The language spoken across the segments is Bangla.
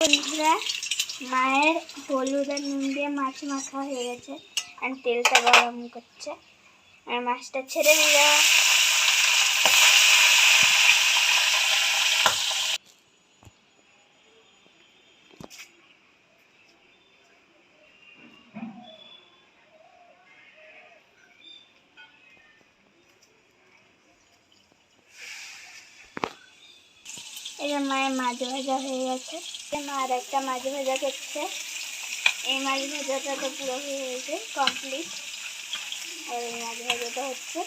বন্ধুরা, মায়ের হলুদ আর নুন দিয়ে মাছ মাখা হয়ে গেছে আর তেলটা গরম করছে। আর মাছটা ছেড়ে দিল এই মায়ের মাছ ভাজা হয়ে গেছে। মা আর একটা মাছ ভাজা করছে এই মাছ ভাজাটা তো পুরো হয়ে গেছে কমপ্লিট আর এই মাছ ভাজাটা হচ্ছে।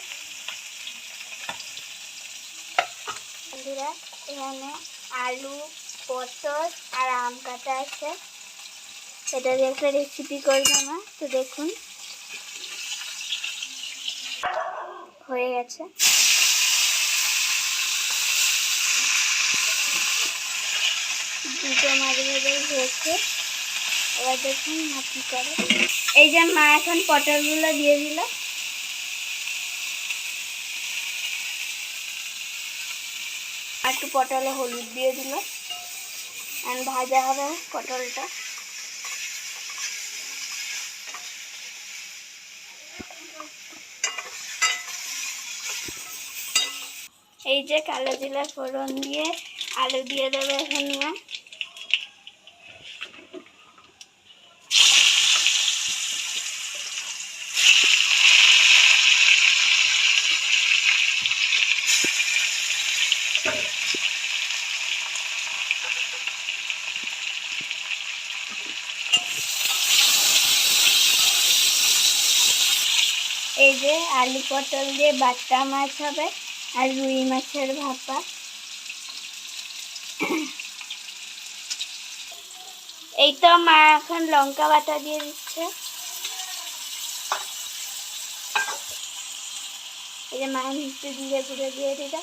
এখানে আলু, পটল আর আম কাটা আছে। সেটা দিয়ে একটা রেসিপি করব না, তো দেখুন। হয়ে গেছে। দুটো মাছ ভাজাই হয়েছে এবার দেখুন মা কি করে। এই যে মা এখন পটলগুলো দিয়ে দিল। একটু পটলে হলুদ দিয়ে দিল। আর ভাজা হবে পটলটা। এই যে কালো জিরা ফোড়ন দিয়ে আলু দিয়ে দেবে এখন মা এই যে আলু পটল দিয়ে বাটা মাছ হবে আর রুই মাছের ভাপা। এই তো মা এখন লঙ্কা বাটা দিয়ে দিচ্ছে। এই যে মা মিষ্টি দিয়ে ঘুরে দিয়ে দিল।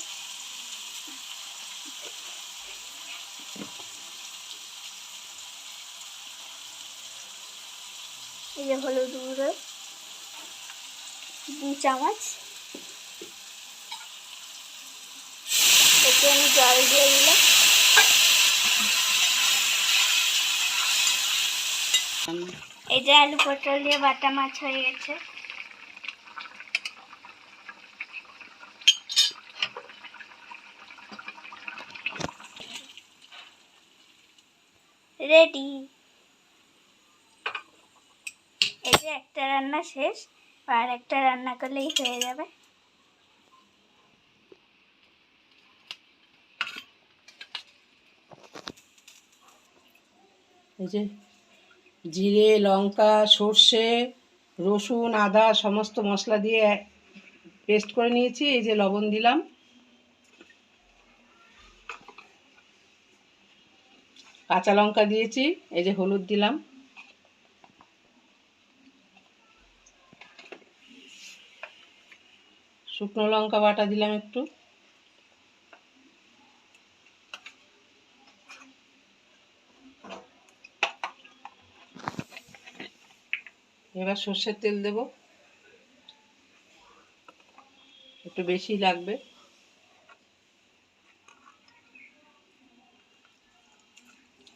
এই যে হলুদ গুঁড়ো। দু চামচ। এতে আমি জল দিয়ে দিলাম। এই যে আলু পটল দিয়ে বাটা মাছ হয়ে গেছে। রেডি এই যে একটা রান্না শেষ। আর একটা রান্না করলেই হয়ে যাবে। এই যে জিরে, লঙ্কা, সর্ষে, রসুন, আদা সমস্ত মশলা দিয়ে পেস্ট করে নিয়েছি, এই যে লবণ দিলাম। কাঁচা লঙ্কা দিয়েছি, এই যে হলুদ দিলাম। শুকনো লঙ্কা বাটা দিলাম একটু। এবার সর্ষের তেল দেব। একটু বেশি লাগবে।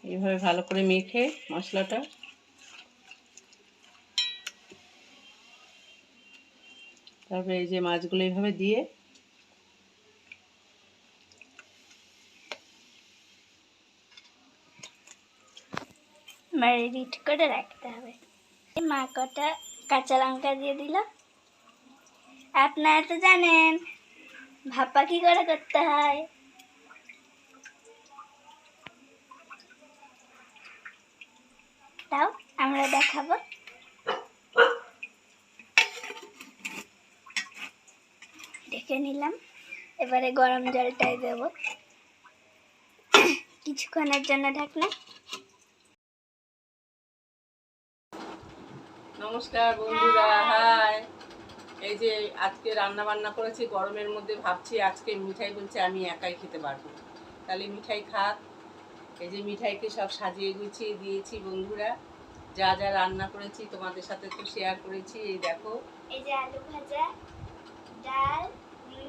এইভাবে ভালো করে মেখে মশলাটা তারপরে এই যে মাছগুলো এইভাবে দিয়ে ম্যারিনেট করে রাখতে হবে। মা কটা কাঁচা লঙ্কা দিয়ে দিল। আপনারা তো জানেন, ভাপা কি করে করতে হয়? তাও আমরা দেখাবো। ডেকে নিলাম। এবারে গরম জলটাই দেব। কিছুক্ষণের জন্য ঢাকনা। নমস্কার বন্ধুরা হাই। এই যে আজকে রান্না বান্না করেছি গরমের মধ্যে ভাবছি আজকে মিঠাই বলছে আমি একাই খেতে পারব। তাহলে মিঠাই খাক। এই যে মিঠাইকে সব সাজিয়ে গুছিয়ে দিয়েছি বন্ধুরা। যা যা রান্না করেছি তোমাদের সাথে তো শেয়ার করেছি এই দেখো। এই যে আলু ভাজা ডাল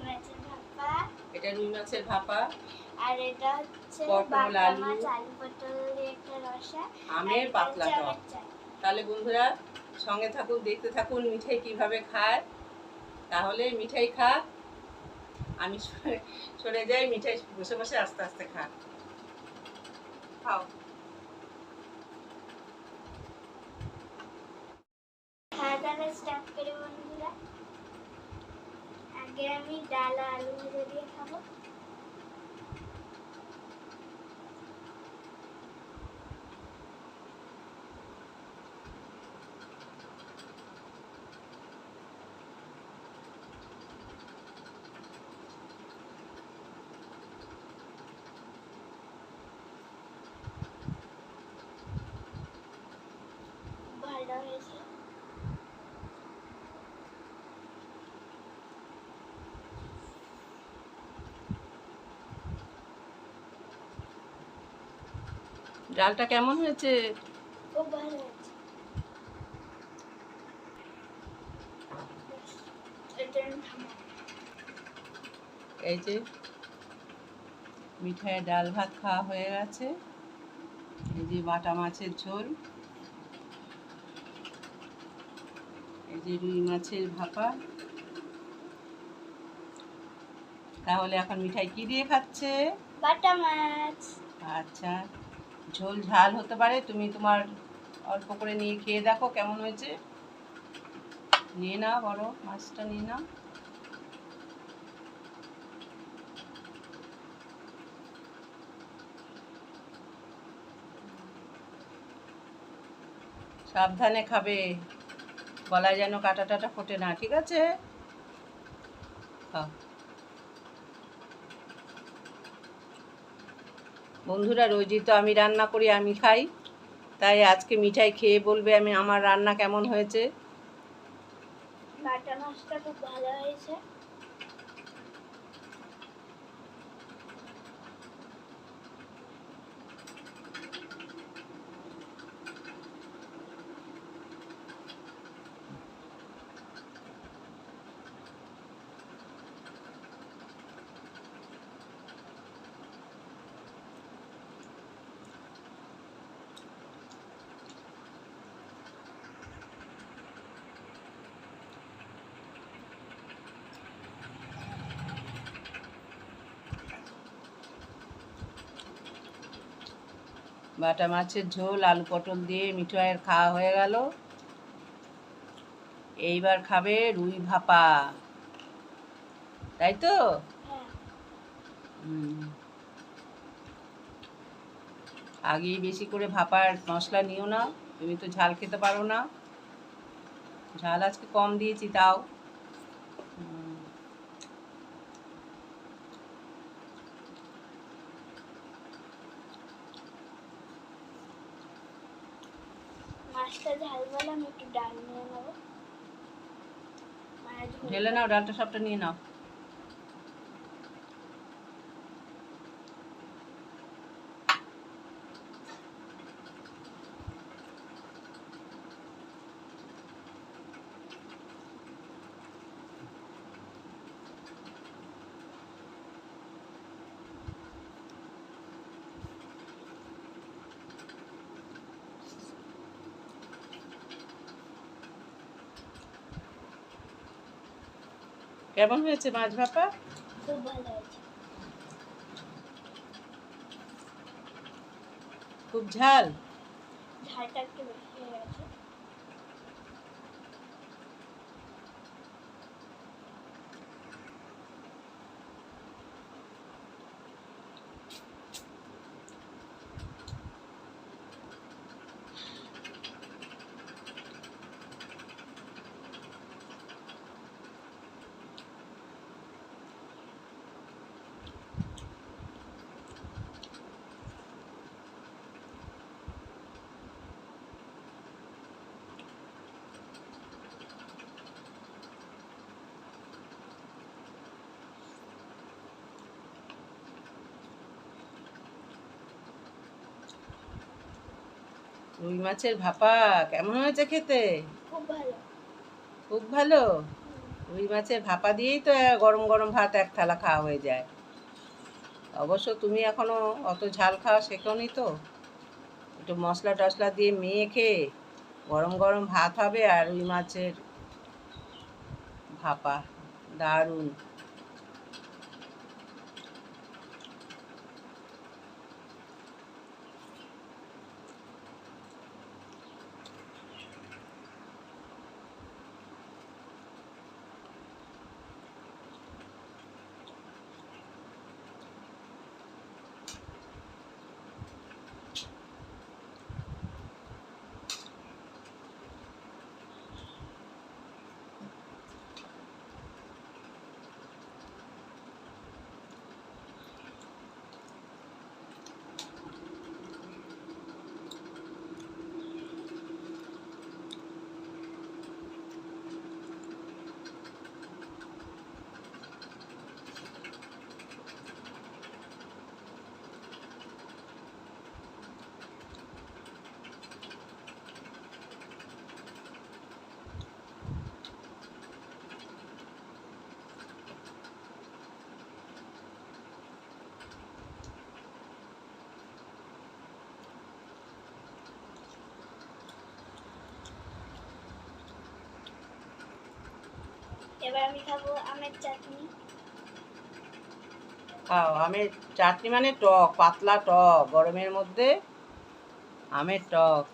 মাছের ভাপা। এটা রুই মাছের ভাপা। আর এটা হচ্ছে পটল, আলু। আলু পটল একটা রসা। আমের পাতলা টক। তাহলে বন্ধুরা সঙ্গে থাকুন দেখতে থাকুন মিঠাই কীভাবে খায়। তাহলে মিঠাই খা। আমি সরে- সরে যাই মিঠাই বসে বসে আস্তে আস্তে খা। খাও। খাওয়া দাওয়া স্টার্ট করি বন্ধুরা। আগে আমি ডাল আলু ভাজা দিয়ে খাব। ভালো হয়েছে। ডালটা কেমন হয়েছে। এই যে মিঠাইয়ের ডাল ভাত খাওয়া হয়ে গেছে। এই যে বাটা মাছের ঝোল। এই যে রুই মাছের ভাপা। তাহলে এখন মিঠাই কি দিয়ে খাচ্ছে? বাটা মাছ। আচ্ছা। ঝোল ঝাল হতে পারে, তুমি তোমার অল্প করে নিয়ে খেয়ে দেখো কেমন হয়েছে। নিয়ে নাও বড়, মাছটা নিয়ে নাও। সাবধানে খাবে, গলায় যেন কাটা টাটা ফোটে না, ঠিক আছে? খাও। বন্ধুরা, রোজই তো আমি রান্না করি, আমি খাই। তাই আজকে মিঠাই খেয়ে বলবে আমি আমার রান্না কেমন হয়েছে। বাটা মাছটা খুব ভালো হয়েছে। বাটা মাছের ঝোল, আলু পটল দিয়ে মিঠাইয়ের খাওয়া হয়ে গেল। এইবার খাবে রুই ভাপা। তাই তো? আগেই বেশি করে ভাপার মশলা নিও না, তুমি তো ঝাল খেতে পারো না। ঝাল আজকে কম দিয়েছি, তাও। মাছটা ঝাল বলে আমি একটু ডাল নিয়ে নেব। ঢেলে ডালটা সবটা নিয়ে নাও। কেমন হয়েছে মাছ ভাপা? খুব ভালো হয়েছে। খুব ঝাল? ঝালটা একটু বেশি হয়ে গেছে। রুই মাছের ভাপা কেমন হয়েছে খেতে? খুব ভালো। খুব ভালো? রুই মাছের ভাপা দিয়েই তো গরম গরম ভাত এক থালা খাওয়া হয়ে যায়। অবশ্য তুমি এখনও অত ঝাল খাওয়া শেখোনি তো। একটু মশলা টশলা দিয়ে মেখে গরম গরম ভাত হবে আর রুই মাছের ভাপা দারুণ। খাব আমের চাটনি। খাও আমের চাটনি মানে টক পাতলা টক গরমের মধ্যে আমের টক।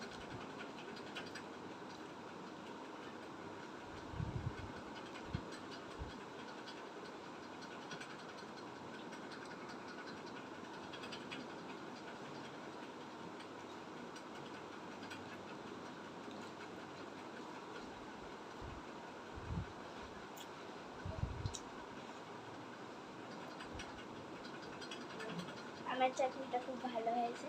আমের চাটনিটা খুব ভালো হয়েছে।